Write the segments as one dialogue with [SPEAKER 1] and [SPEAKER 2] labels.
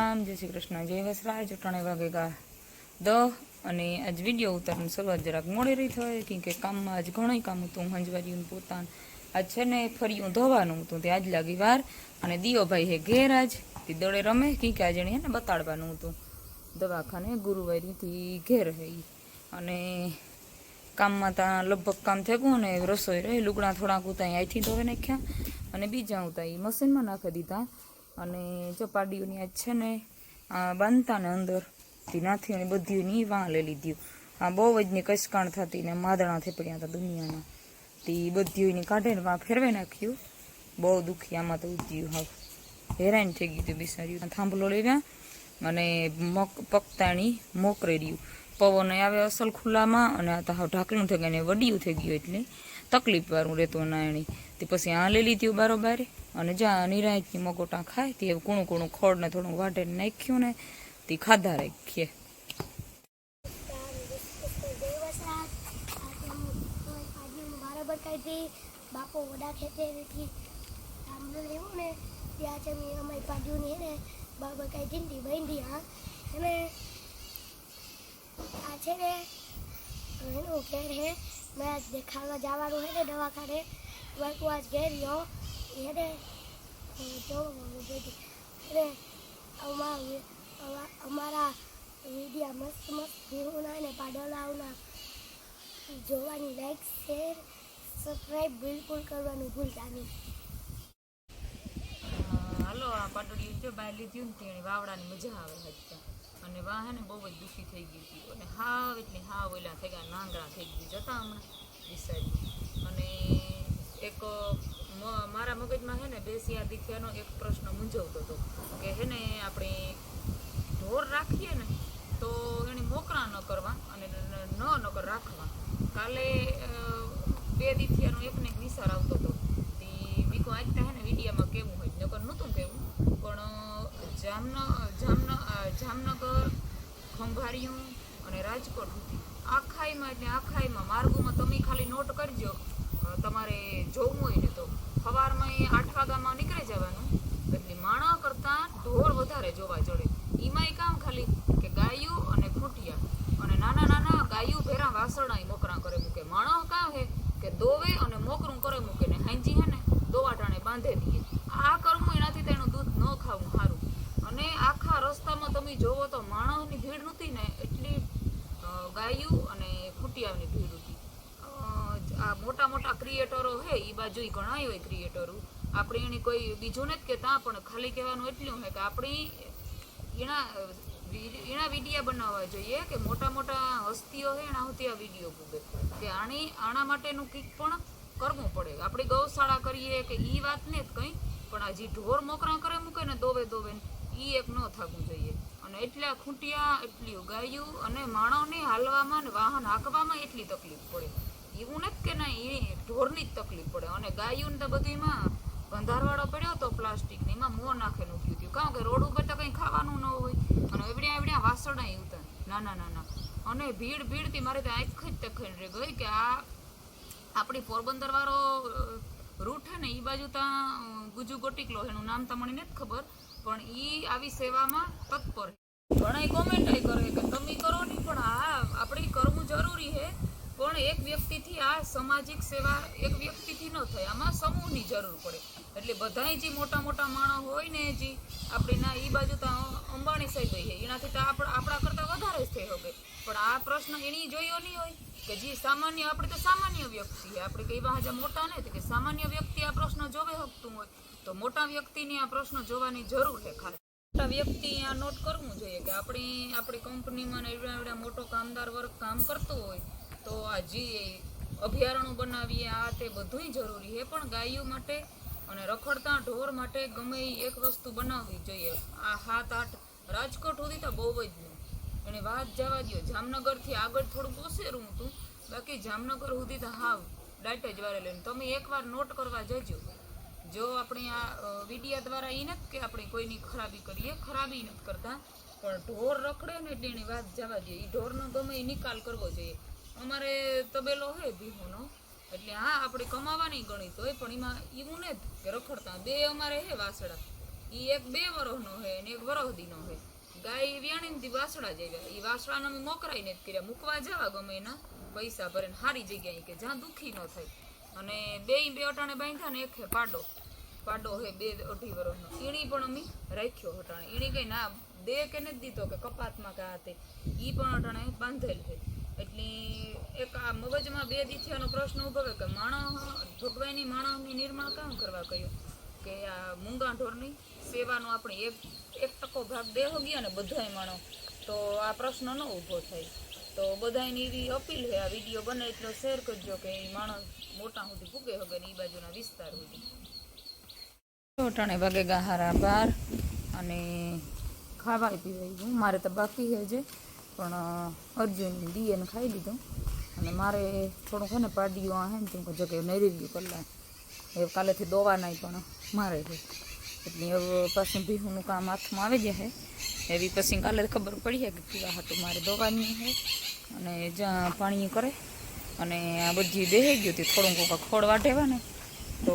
[SPEAKER 1] રામ જય શ્રી કૃષ્ણ. જય વસરાય. અટાણે વાગે ગા. દહ અને આજ વીડિયો ઉતારવાની શરૂઆત જરાક મોડી રહી થાય, કેમ કે કામમાં આજ ઘણું કામ હતું. હંજવારીનું પોતાનું આજ છે ને ફર્યું ધોવાનું હતું. તે આજ લાગી વાર. અને દિયોભાઈ હે ઘેર આજ. તે દળે રમે, કેમ કે આજે એને બતાડવાનું હતું. દવાખાને ગુરુવારીથી ઘેર હે અને કામમાં ત્યાં લગભગ કામ થયું અને રસોઈ રહી. લુગડા થોડાક ઉતા અહીંથી ધોવે નાખ્યા. અને બીજા ઉતા એ મશીનમાં નાખી દીધા. અને ચોપાડીઓની આજ છે ને, આ બાંધતા ને અંદર નાથી અને બધી ની વાં લઈ લીધી. આ બહુ જ ની કસકાણ થતી ને માદણા થઈ પડ્યા હતા દુનિયાના. તે બધી ની કાઢે ને વાં ફેરવે નાખ્યું. બહુ દુઃખી આમાં તો ઉધ્યું હાવ. હેરાન થઈ ગયું હતું બિસાર્યું થાંભલો લઈને અને પકતાણી મોકરે રહ્યું પવન આવે અસલ ખુલ્લામાં અને આ તો હાવ ઢાંકણું થઈ ગયું ને વડિયું થઈ ગયું એટલે તકલીફ વાળું રહેતું નાયણી તે પછી આ લઈ લીધી બારોબાર. અને જ્યાં નિરાયતની મગોટા ખાય, તે કૂણું કૂણું ખોડ ને થોડું વાટે નાખ્યું ને તે ખાધા રાખીએ.
[SPEAKER 2] બાપો વડા ખેતે નથી લેવું ને ત્યાં છે મેં અમારી પાડ્યું ને બરાબર કાઢી ને બાંધી હા આ છે ને, એનું ઘેર હે, મેં આજ દેખાડવા જવાનું હે ને દવાખાને. આજ ઘેર ગયો બધું અને અમારા અમા- અમારા વિડીયા મસ્ત મસ્ત ભીરુના ને પાડોલાઓના જોવાની લાઈક શેર સબસ્ક્રાઈબ બિલકુલ કરવાનું ભૂલતા નહીં
[SPEAKER 1] હાલો, આ પાટોડી જો બહાર લીધી ને તેણી વાવડાની મજા આવે હતી અને વાહ બહુ જ દુઃખી થઈ ગઈ હતી. અને હાવ, એટલે હાવ ઓલા થઈ ગયા નાંગરા થઈ ગયું જતા હમણાં વિસારી અને એક મ- મારા મગજમાં હે ને આ દીખ્યાનો એક પ્રશ્ન મૂંઝવતો હતો કે હે ને આપણે ઢોર રાખીએ ને તો એને મોકરા ન કરવા અને ન નકર રાખવા. કાલે બે દીથિયાનો એકને એક નિસાર આવતો હતો. તે કહું આજતા હે ને વિડીયામાં કેવું હોય. નકર નહોતું કેવું. પણ જામન જામન જામનગર, ખંભારિયું અને રાજકોટ આખાઈમાં એટલે આખાઈમાં માર્ગોમાં તમે ખાલી નોટ કરજો. તમારે જોવું હોય ને તો સવારમાં એ આઠ વાગ્યામાં નીકળી જવાનું. એટલે માણસ કરતાં ઢોર વધારે જોવા જડે એમાંય કામ ખાલી કે ગાયું અને ખૂંટિયા. અને નાના નાના ગાયું ભેરા વાસણા મોકરા કરે મૂકે. માણસ કામ હે કે દોવે અને મોકરું કરે મૂકે ને હાંજી હે ને દોવા ટાણે બાંધે દઈએ. આ કરવું એનાથી તેનું દૂધ ન ખાવું સારું અને આખા રસ્તામાં તમે જોવો તો માણસની ભીડ નહોતી ને. એટલી ગાયું અને આ મોટા ક્રિએટરો હે એ બાજુ ઘણા હોય ક્રિએટરો આપણે એની કોઈ, બીજું નથી કહેતા, પણ ખાલી કહેવાનું એટલું હે કે આપણી એના એના વિડીયા બનાવવા જોઈએ કે મોટા મોટા હસ્તીઓ છે એના સુધી આ વીડિયો પૂગે. કે આની, આના માટેનું કંઈક પણ કરવું પડે. આપણે ગૌશાળા કરીએ કે ઈ વાત ને કંઈ, પણ આ જે ઢોર મોકરા કરે મૂકે ને દોવે દોવે એ એક ન થવું જોઈએ. અને એટલા ખૂંટિયા, એટલી ગાયું અને માણસને હાલવામાં ને વાહન હાંકવામાં એટલી તકલીફ પડે. એવું નથી કે નહીં એ ઢોરની જ તકલીફ પડે. અને ગાયું ને બધું એમાં ગંધારવાળો પડ્યો તો પ્લાસ્ટિક ને એમાં મોં નાખેલું ઉઠ્યું હતું. કારણ કે રોડ ઉપર તો કંઈ ખાવાનું ન હોય. અને એવડ્યા એવડ્યા વાસણા ઉતા નાના નાના અને ભીડ, ભીડથી મારે તો આંખ જ તખાઈને રહી ગઈ કે આ આપણી પોરબંદર વાળો રૂટ હે ને એ બાજુ ત્યાં ગુજુ ગોટીકલો એનું નામ તમને નથી ખબર, પણ ઈ આવી સેવામાં તત્પર ઘણા કોમેન્ટ કરે કે તમે કરો નહીં પણ આ આપણે કરવું જરૂરી છે એક વ્યક્તિથી આ સામાજિક સેવા એક વ્યક્તિથી ન થાય. આમાં સમૂહની જરૂર પડે. એટલે બધાય જે મોટા મોટા માણસ હોય ને જે આપણે ના એ બાજુ તો અંબાણી સાહેબ હોય એનાથી તો આપણા આપણા કરતાં વધારે જ થઈ શકે. પણ આ પ્રશ્ન એની જોયો નહીં હોય કે જે સામાન્ય, આપણે તો સામાન્ય વ્યક્તિ આપણે કઈ વાહજા મોટા ને કે સામાન્ય વ્યક્તિ આ પ્રશ્ન જોવે શકતું હોય. તો મોટા વ્યક્તિને આ પ્રશ્ન જોવાની જરૂર છે ખાલી મોટા વ્યક્તિ આ નોટ કરવું જોઈએ કે આપણી આપણી કંપનીમાં ને એવડા એવડા મોટો કામદાર વર્ગ કામ કરતો હોય તો આ જે અભયારણ્ય બનાવીએ. આ તે બધુંય જરૂરી છે. પણ ગાયો માટે અને રખડતા ઢોર માટે ગમે એ એક વસ્તુ બનાવવી જોઈએ. આ સાત આઠ રાજકોટ સુધી તો બહુ જ નહીં એને વાત જવા દો જામનગરથી આગળ થોડુંક ઓસેરું હતું. બાકી જામનગર સુધી તો હાવ દાટ જ વારે લઈને. તમે એકવાર નોટ કરવા જજો. જો આપણે આ વિડિયા દ્વારા એ નથી કે આપણે કોઈની ખરાબી કરીએ. ખરાબી નથી કરતા. પણ ઢોર રખડે ને એટલે એની વાત જવા જોઈએ એ ઢોરનો ગમે એ નિકાલ કરવો જોઈએ. અમારે તબેલો હે બીહોનો. એટલે હા, આપણે કમાવાની ગણિત હોય, પણ એમાં એવું ને કે રખડતા. બે અમારે હે વાસડા. એ એક બે વરોહનો હે ને એક વરોહદીનો હે. ગાય વ્યાણી થી વાસડા ગયા એ વાસડાને અમે મોકરાઈ ને કર્યા. મૂકવા જવા ગમે એના પૈસા ભરીને સારી જગ્યાએ કે જ્યાં દુઃખી ન થાય. અને બે બે અટાણે બાંધ્યા ને એક હે પાડો. પાડો હે બે અઢી વર્ષનો એણી પણ અમે રાખ્યો અટાણે. એણી કઈ ના દે કે નથી દીધો કે કપાતમાં કે આ ઈ પણ અટાણે બાંધેલ છે એટલે એક આ મગજમાં બે દિથિયાનો પ્રશ્ન ઊભો કે માણસ ભગવાનની માણસની નિર્માણ કામ કરવા કહ્યું? કે આ મૂંગા ઢોરની સેવાનો આપણે એક એક ટકો ભાગ દેહો ગયા ને બધાય માણો તો આ પ્રશ્ન ન ઊભો થાય. તો બધાયની એવી અપીલ છે આ વીડિયો બને એટલો શેર કરજો કે એ માણસ મોટા સુધી ભૂગે હગે ને એ બાજુના વિસ્તાર સુધી. અટાણે વાગે ગાહારા બાર અને ખાવાય પીવાય મારે તો બાકી છે જે. પણ અર્જુન દીએને ખાઈ લીધું. અને મારે થોડુંક છે ને પાડ્યું આ હે ને તું જો કે નૈરિવ્યુ કરી એ કાલેથી દોવા નહીં પણ મારે એટલે હવે પાછું ભીહુંનું કામ હાથમાં આવી હે એવી પછી કાલે ખબર પડી જાય કે પીવા હતું મારે દોવાની હે અને જ્યાં પાણી કરે. અને આ બધી દેહી ગયું હતી, થોડુંક ખોળ વાટેવા ને તો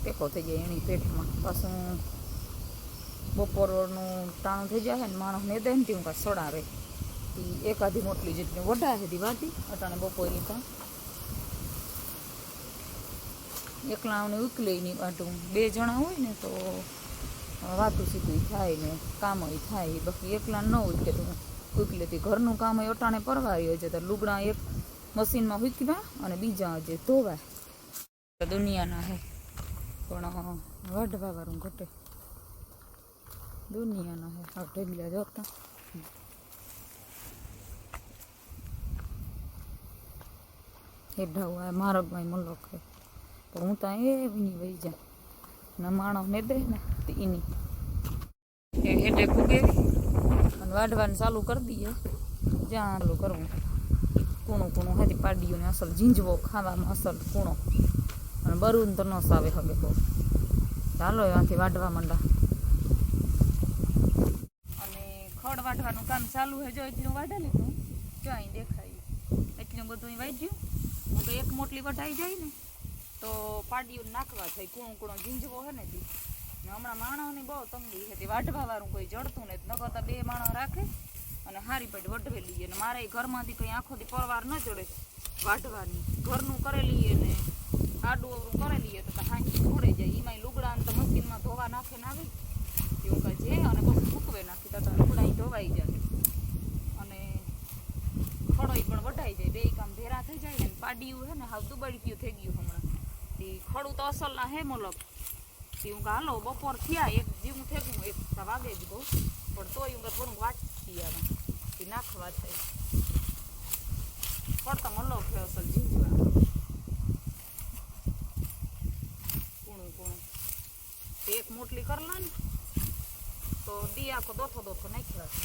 [SPEAKER 1] ટેકો થઈ જાય એની પેટમાં. પાછું બપોરનું ટાણું થઈ જાય ને માણસ ને દે ને તેવું કાંઈ સડાવે એકાદી મોટલી જેટલી વઢા હતી વાતી અટાણે બપોરની ત્યાં એકલાઓને ઉકલે નહીં વાટું. બે જણા હોય ને તો વાતું સીધું થાય ને કામ થાય. બાકી એકલા ન હોય કે તું ઉકલેથી ઘરનું કામ હોય અટાણે પરવારી હોય છે. તો લુગડા એક મશીનમાં હુકવા અને બીજા જે ધોવાય. દુનિયાના હે. પણ વઢવા વાળું ઘટે. દુનિયાના હે આ ઢગલા જોતા હેઢા હોય મારો ભાઈ મલોક હે પણ હું તો એ વિની વહી જા ને માણસ ને દે ને તો એની એ હેડે ફૂગેવી અને વાઢવાનું ચાલુ કરી દઈએ જ્યાં ચાલુ કરવું કૂણું કૂણું હતી પાડીઓને અસલ ઝીંઝવો ખાવામાં અસલ કૂણો અને બરું તો ન સાવે હવે બહુ ચાલો એમાંથી વાઢવા માંડા અને ખડ વાઢવાનું કામ ચાલુ છે જો એટલું વાઢા લીધું જો અહીં દેખાય. એટલું બધું અહીં વાઢ્યું. હું તો એક મોટલી વઢાઈ જાય ને, તો પાડીયું નાખવા થાય કૂણું કૂણો ઝીંઝવો હે ને તે. ને હમણાં માણસની બહુ તંગી છે તે વાઢવા વાળું કોઈ જડતું ને નકર તો બે માણસ રાખે અને હારી પેટ વઢવેલી અને મારે ઘરમાંથી કંઈ આખો પરવાર ન ચડે વાઢવાની. ઘરનું કરેલી ને, આડું અવરું કરેલી તો હાંકી છોડે જાય. એમાંય લુગડા અને તો મશીનમાં ધોવા નાખે ને આવી. છે અને પછી સૂકવે નાખી તો લુગડા ધોવાઈ જાય. અને ખડોય પણ વઢાઈ જાય. બે કામ ભેરા થઈ જાય ને પાડિયું હે ને, હાવ દુબળક્યું થઈ ગયું હમણાં. એ ખડું તો અસલના હે મલક. તે હું હાલો, બપોર થયા, એક જીવું થઈ ગયું એક વાગે જ બહુ. પણ તોય હું થોડુંક વાંચતી આવે. એ નાખવા થાય. પડતા મલો થયો અસલ જીવવા કૂણું એક મોટલી કરલા ને. તો દી આખો દોથો દોથો નાખ્યા છે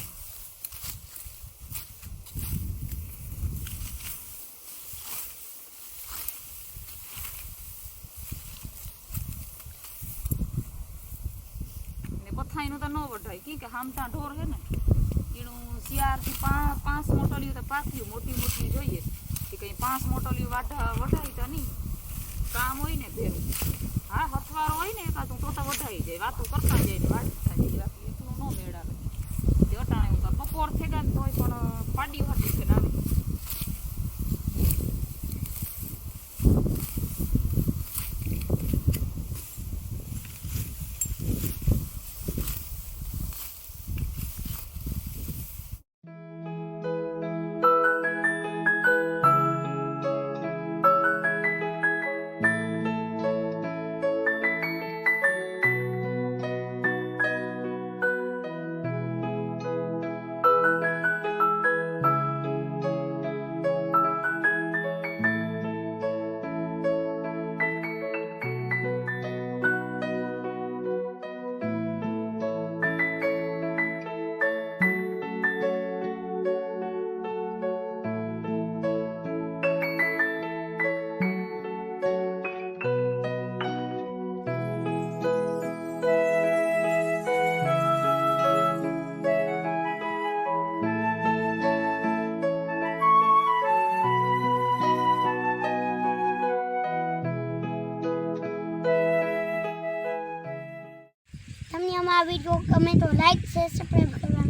[SPEAKER 1] ને બથાઈનું તો ન વઢાય. કી કે હામટા ઢોર હે ને, એનું શિયાળથી પાંચ મોટલીઓ તો પાક્યું મોટી મોટી જોઈએ. કે કંઈ પાંચ મોટલીઓ વાઢા, વઢાય તો નહીં. કામ હોય ને ભેરું હા, હથવારો હોય ને એકાદું, તો વઢાઈ જાય. વાતો કરતા જાય ને વાંચતા જાય બાકી એટલું ન મેળાવે તે અટાણે હું
[SPEAKER 3] વીડિયો ગમે તો લાઈક શેર સબસ્ક્રાઈબ કરવાનું